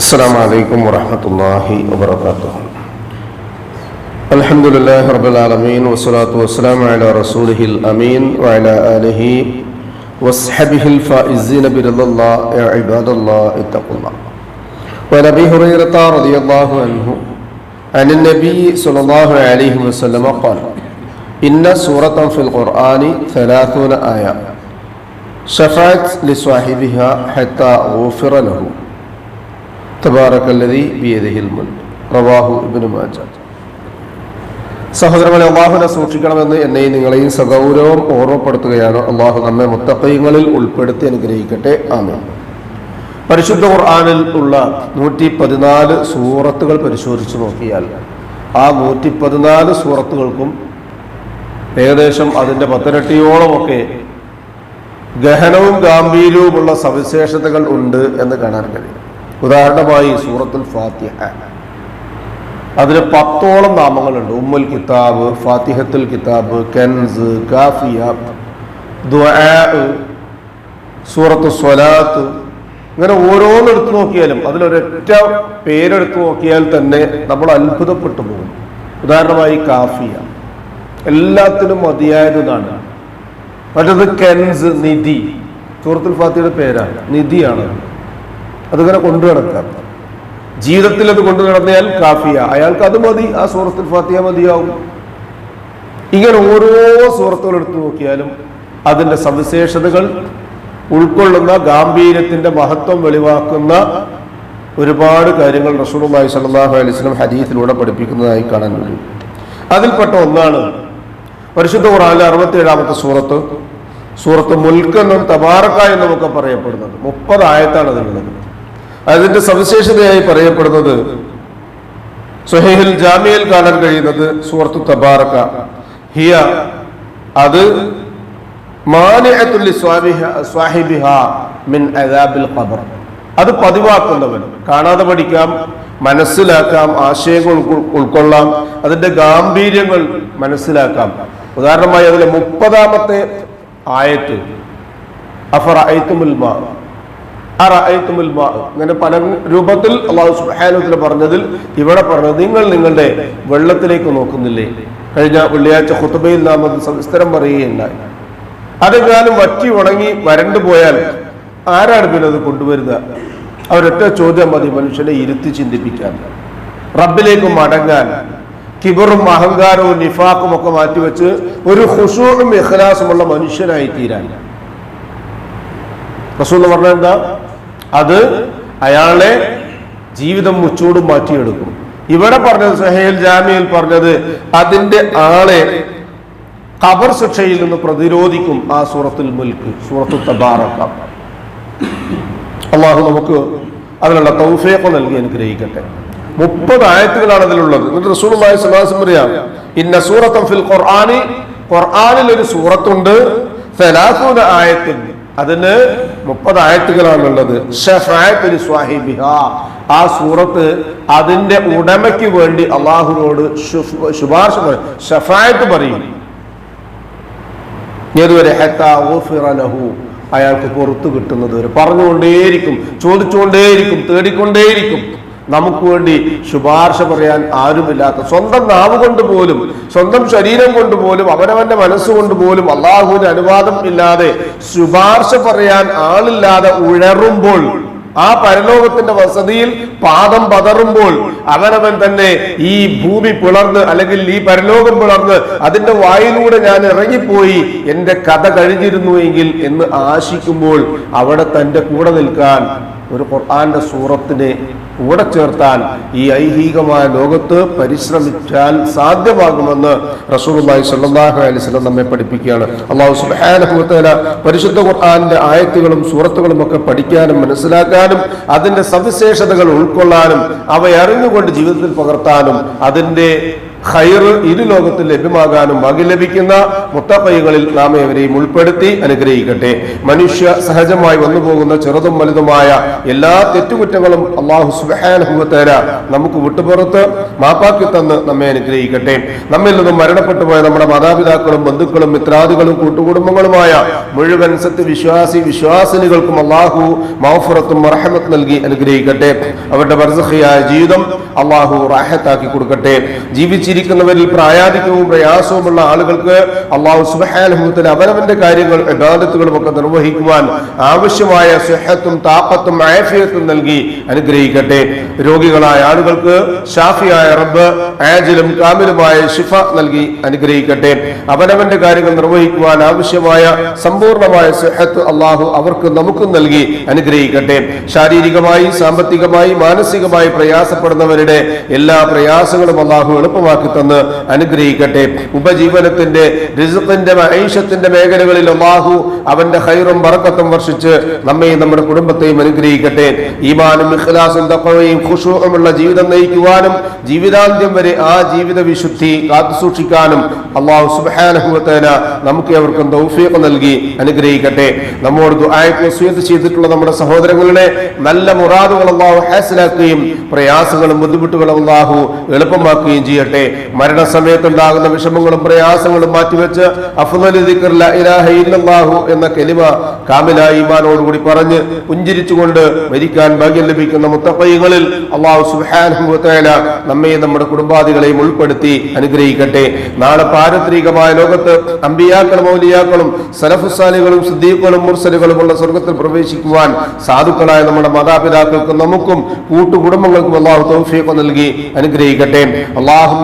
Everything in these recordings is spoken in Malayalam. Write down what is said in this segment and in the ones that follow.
السلام عليكم ورحمة الله وبركاته الحمد لله رب العالمين والصلاة والسلام على رسوله الأمين وعلى آله وصحبه الفائزين برضا الله يا عباد الله اتقوا الله وعن أبي هريرة رضي الله عنه عن النبي صلى الله عليه وسلم قال إن سورة في القرآن ثلاثون آية شفعت لصاحبها حتى غفر له തബാറക്കല്ലതി ബിയദിഹിൽ മുൻ റവാഹു ഇബ്നു മാജ. സഹോദരങ്ങളെ അള്ളാഹുനെ സൂക്ഷിക്കണമെന്ന് എന്നെയും നിങ്ങളെയും സഗൗരവം ഓർമ്മപ്പെടുത്തുകയാണ്. അള്ളാഹു നമ്മെ മുത്തക്കയങ്ങളിൽ ഉൾപ്പെടുത്തി അനുഗ്രഹിക്കട്ടെ. ആമേ പരിശുദ്ധ ഖുർആാനിൽ ഉള്ള നൂറ്റി പതിനാല് സൂറത്തുകൾ പരിശോധിച്ച് നോക്കിയാൽ ആ നൂറ്റി പതിനാല് സൂറത്തുകൾക്കും ഏകദേശം അതിന്റെ പത്തിരട്ടിയോളമൊക്കെ ഗഹനവും ഗാംഭീര്യവുമുള്ള സവിശേഷതകൾ ഉണ്ട് എന്ന് കാണാൻ കഴിയും. ഉദാഹരണമായി സൂറത്തുൽ ഫാത്തിഹ. അതിന് പത്തോളം നാമങ്ങളുണ്ട്. ഉമ്മുൽ കിതാബ് ഫാത്തിഹത്തുൽ കിതാബ് കെൻസ് കാഫിയ സൂറത്ത് സ്വലാത്ത്. ഇങ്ങനെ ഓരോന്ന് എടുത്തു നോക്കിയാലും അതിലൊരൊറ്റ പേരെടുത്തു നോക്കിയാൽ തന്നെ നമ്മൾ അത്ഭുതപ്പെട്ടു പോകും. ഉദാഹരണമായി കാഫിയ. എല്ലാത്തിനും മതിയായതാണ് മറ്റത് കെൻസ് നിധി. സൂറത്തുൽ ഫാത്തിയുടെ പേരാണ്. നിധിയാണ്. അതിങ്ങനെ കൊണ്ടു നടക്കാം. ജീവിതത്തിൽ അത് കൊണ്ടു നടന്നയാൽ കാഫിയ. അയാൾക്ക് അത് മതി ആ സൂറത്തുൽ ഫാത്തിയ മതിയാവും. ഇങ്ങനെ ഓരോ സൂറത്തുകൾ എടുത്തു നോക്കിയാലും അതിന്റെ സവിശേഷതകൾ ഉൾക്കൊള്ളുന്ന ഗാംഭീര്യത്തിന്റെ മഹത്വം വെളിവാക്കുന്ന ഒരുപാട് കാര്യങ്ങൾ റസൂലുള്ളാഹി സല്ലാഹു അലൈഹി വസല്ലം ഹദീസിലൂടെ പഠിപ്പിക്കുന്നതായി കാണാൻ കഴിയും. അതിൽപ്പെട്ട ഒന്നാണ് പരിശുദ്ധ ഖുർആനിലെ അറുപത്തിയേഴാമത്തെ സൂറത്ത്. സൂറത്ത് മുൽക്ക് എന്നും തബാറക്ക എന്നുമൊക്കെ പറയപ്പെടുന്നത്. മുപ്പത് ആയത്താണ് അതിലുള്ളത്. അതിന്റെ സവിശേഷതയായി പറയപ്പെടുന്നത് സുഹൈഹിൽ ജാമിയയിൽ കാണാൻ കഴിയുന്നത് സുഹൃത്തു തബാറക്ക. ഹിയ അത് മിൻ അത് പതിവാക്കുന്നവൻ. കാണാതെ പഠിക്കാം മനസ്സിലാക്കാം ആശയങ്ങൾ ഉൾക്കൊള്ളാം അതിന്റെ ഗാംഭീര്യങ്ങൾ മനസ്സിലാക്കാം. ഉദാഹരണമായി അതിലെ മുപ്പതാമത്തെ ആയത്ത് അഫർ ഐത്തുമുൽ ഇങ്ങനെ പല രൂപത്തിൽ അള്ളാഹു സുബ്ഹാനഹു പറഞ്ഞതിൽ ഇവിടെ പറഞ്ഞത് നിങ്ങൾ നിങ്ങളുടെ വെള്ളത്തിലേക്ക് നോക്കുന്നില്ലേ? കഴിഞ്ഞ വെള്ളിയാഴ്ച ഹുത്തബയിൽ നാം അത് സവിസ്തരം പറയുകയുണ്ടായി. അതെങ്ങാനും വറ്റി ഉണങ്ങി വരണ്ടു പോയാൽ ആരാണ് പിന്നെ അത് കൊണ്ടുവരുക? അവരൊറ്റ ചോദ്യം മതി മനുഷ്യനെ ഇരുത്തി ചിന്തിപ്പിക്കാൻ. റബ്ബിലേക്ക് മടങ്ങാൻ കിബറും അഹങ്കാരവും നിഫാക്കും ഒക്കെ മാറ്റിവെച്ച് ഒരു ഹുഷൂറും ഇഖ്ലാസുമുള്ള മനുഷ്യനായി തീരാൻ റസൂൽ പറഞ്ഞ എന്താ? അത് അയാളെ ജീവിതം മുച്ചൂടും മാറ്റിയെടുക്കും. ഇവിടെ പറഞ്ഞത് സഹേൽ ജാമിയിൽ പറഞ്ഞത് അതിന്റെ ആളെ ഖബർ ശിക്ഷയിൽ നിന്ന് പ്രതിരോധിക്കും ആ സൂറത്തുൽ മുൽക്ക് സൂറത്തു തബാറക്ക. അള്ളാഹു നമുക്ക് അതിനുള്ള തൗഫീഖ് നൽകി അനുഗ്രഹിക്കട്ടെ. മുപ്പത് ആയത്തുകളാണ് അതിലുള്ളത്. എന്നിട്ട് റസൂലുള്ളാഹി സ്വല്ലല്ലാഹു അലൈഹി വസല്ലം ഇന്ന സൂറത്തൻ ഫിൽ ഖുർആനി ഖുർആനിൽ ഒരു സൂറത്തുണ്ട് ആയത്തിൻ അതിന് മുപ്പത് ആയത്തുകളാണുള്ളത്. ആ സൂറത്ത് അതിന്റെ ഉടമയ്ക്ക് വേണ്ടി അള്ളാഹുനോട് ശുപാർശ ഷഫായത്ത് പറയും. അയാൾക്ക് പുറത്തു കിട്ടുന്നത് വരെ പറഞ്ഞുകൊണ്ടേയിരിക്കും ചോദിച്ചുകൊണ്ടേയിരിക്കും തേടിക്കൊണ്ടേയിരിക്കും. നമുക്ക് വേണ്ടി ശുപാർശ പറയാൻ ആരുമില്ലാത്ത സ്വന്തം നാവ് കൊണ്ട് പോലും സ്വന്തം ശരീരം കൊണ്ട് പോലും അവനവന്റെ മനസ്സുകൊണ്ട് പോലും അള്ളാഹുവിന്റെ അനുവാദം ഇല്ലാതെ ശുപാർശ പറയാൻ ആളില്ലാതെ ഉഴറുമ്പോൾ ആ പരലോകത്തിന്റെ വസതിയിൽ പാദം പതറുമ്പോൾ അവനവൻ തന്നെ ഈ ഭൂമി പിളർന്ന് അല്ലെങ്കിൽ ഈ പരലോകം പിളർന്ന് അതിന്റെ വായിലൂടെ ഞാൻ ഇറങ്ങിപ്പോയി എന്റെ കഥ കഴിഞ്ഞിരുന്നു എങ്കിൽ എന്ന് ആശിക്കുമ്പോൾ അവിടെ തന്റെ കൂടെ നിൽക്കാൻ ഒരു ഖുർആന്റെ സൂറത്തിനെ കൂടെ ചേർത്താൻ ഈ ഐഹികമായ ലോകത്ത് പരിശ്രമിച്ചാൽ സാധ്യമാകുമെന്ന് റസൂലുള്ളാഹി സ്വല്ലല്ലാഹു അലൈഹി വസല്ലം നമ്മെ പഠിപ്പിക്കുകയാണ്. അള്ളാഹു സുബ്ഹാനഹു വതആല പരിശുദ്ധ ഖുർആന്റെ ആയത്തുകളും സൂറത്തുകളും ഒക്കെ പഠിക്കാനും മനസ്സിലാക്കാനും അതിന്റെ സവിശേഷതകൾ ഉൾക്കൊള്ളാനും അവ അറിഞ്ഞുകൊണ്ട് ജീവിതത്തിൽ പകർത്താനും അതിന്റെ ഖൈർ ഇരു ലോകത്തിൽ ലഭ്യമാകാനും ഭാഗ്യം ലഭിക്കുന്ന മുത്തപ്പയ്യകളിൽ നാം ഏവരെയും ഉൾപ്പെടുത്തി അനുഗ്രഹിക്കട്ടെ. മനുഷ്യ സഹജമായി വന്നുപോകുന്ന ചെറുതും വലുതുമായ എല്ലാ തെറ്റുകുറ്റങ്ങളും അള്ളാഹു സുബാനുഭവത്തേര നമുക്ക് വിട്ടുപുറത്ത് മാപ്പാക്കി തന്ന് നമ്മെ അനുഗ്രഹിക്കട്ടെ. നമ്മിൽ നിന്നും മരണപ്പെട്ടു പോയ നമ്മുടെ മാതാപിതാക്കളും ബന്ധുക്കളും മിത്രാദികളും കൂട്ടുകുടുംബങ്ങളുമായ മുഴുവൻ സത്യവിശ്വാസി വിശ്വാസിനികൾക്കും അള്ളാഹു മൗഫുറത്തും റഹമത്ത് നൽകി അനുഗ്രഹിക്കട്ടെ. അവരുടെ ബർസഖിയായ ജീവിതം അള്ളാഹു റാഹത്താക്കി കൊടുക്കട്ടെ. ജീവിച്ചിരിക്കുന്നവരിൽ പ്രായാധിക്യവും പ്രയാസവുമുള്ള ആളുകൾക്ക് അള്ളാഹു സുബഹാനുഭവത്തിൽ അവനവന്റെ കാര്യങ്ങൾ ഇബാദത്തുകളും ഒക്കെ നിർവഹിക്കുവാൻ ആവശ്യമായ സുഹത്തും താപ്പത്തും ആഫിയത്തും നൽകി അനുഗ്രഹിക്കട്ടെ. രോഗികളായ ആളുകൾക്ക് ഷാഫിയായ റബ്ബ് ആജിലും കാമിലുമായ ഷിഫ നൽകി അനുഗ്രഹിക്കട്ടെ. അവനവന്റെ കാര്യങ്ങൾ നിർവഹിക്കുവാൻ ആവശ്യമായ സമ്പൂർണമായ സുഹത്ത് അള്ളാഹു അവർക്ക് നമുക്കും നൽകി അനുഗ്രഹിക്കട്ടെ. ശാരീരികമായി സാമ്പത്തികമായി മാനസികമായി പ്രയാസപ്പെടുന്നവരുടെ എല്ലാ പ്രയാസങ്ങളും അള്ളാഹു എളുപ്പമാക്കി തന്ന് അനുഗ്രഹിക്കട്ടെ. ഉപജീവനത്തിന്റെ റിസുഖിന്റെ ഐഷത്തിന്റെ മേഖലകളിൽ അള്ളാഹു അവന്റെ ഹൈറും ബറക്കത്തും വർഷിച്ച് നമ്മയും നമ്മുടെ കുടുംബത്തെയും അനുഗ്രഹിക്കട്ടെ. ഈമാനും ഇഖ്ലാസും തക്കവയും ഖുഷൂമുള്ള ജീവിതം നയിക്കുവാനും ജീവിതാന്ത്യം വരെ ആ ജീവിത വിശുദ്ധി കാത്തുസൂക്ഷിക്കാനും അള്ളാഹു സുബാനുഭവത്തേന നമുക്ക് അവർക്കും തൗഫീഖ് നൽകി അനുഗ്രഹിക്കട്ടെ. നമ്മോട് ദുആയ്ക്ക് ചെയ്തിട്ടുള്ള നമ്മുടെ സഹോദരങ്ങളുടെ നല്ല മുറാദുകൾ അള്ളാഹു ഹാസിലാക്കുകയും പ്രയാസങ്ങളും ബുദ്ധിമുട്ടുകളും അള്ളാഹു എളുപ്പമാക്കുകയും ചെയ്യട്ടെ. മരണസമയത്തുണ്ടാകുന്ന വിഷമങ്ങളും പ്രയാസങ്ങളും മാറ്റിവെച്ച് അഫ്ലാഹു എന്ന കെലിമ കാമിലായി ഇമാനോടുകൂടി പറഞ്ഞ് പുഞ്ചിരിച്ചുകൊണ്ട് മരിക്കാൻ ഭാഗ്യം ലഭിക്കുന്ന മുത്തപ്പയ്യങ്ങളിൽ അള്ളാഹു സുഹാനുഭവത്തേല നമ്മയും നമ്മുടെ കുടുംബാദികളെയും ഉൾപ്പെടുത്തി അനുഗ്രഹിക്കട്ടെ. നാളെ പാരത്രികമായ ലോകത്ത് അമ്പിയാക്കളും ഔലിയാക്കളും സലഫുസാലികളും സിദ്ദീഖുകളും മുർസലുകളുമുള്ള സ്വർഗത്തിൽ പ്രവേശിക്കുവാൻ സാധുക്കളായ നമ്മുടെ മാതാപിതാക്കൾക്കും നമുക്കും കൂട്ടുകുടുംബങ്ങൾക്കും അള്ളാഹു തൗഫീഖ് നൽകി അനുഗ്രഹിക്കട്ടെ. അള്ളാഹു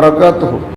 para wabarakatuh.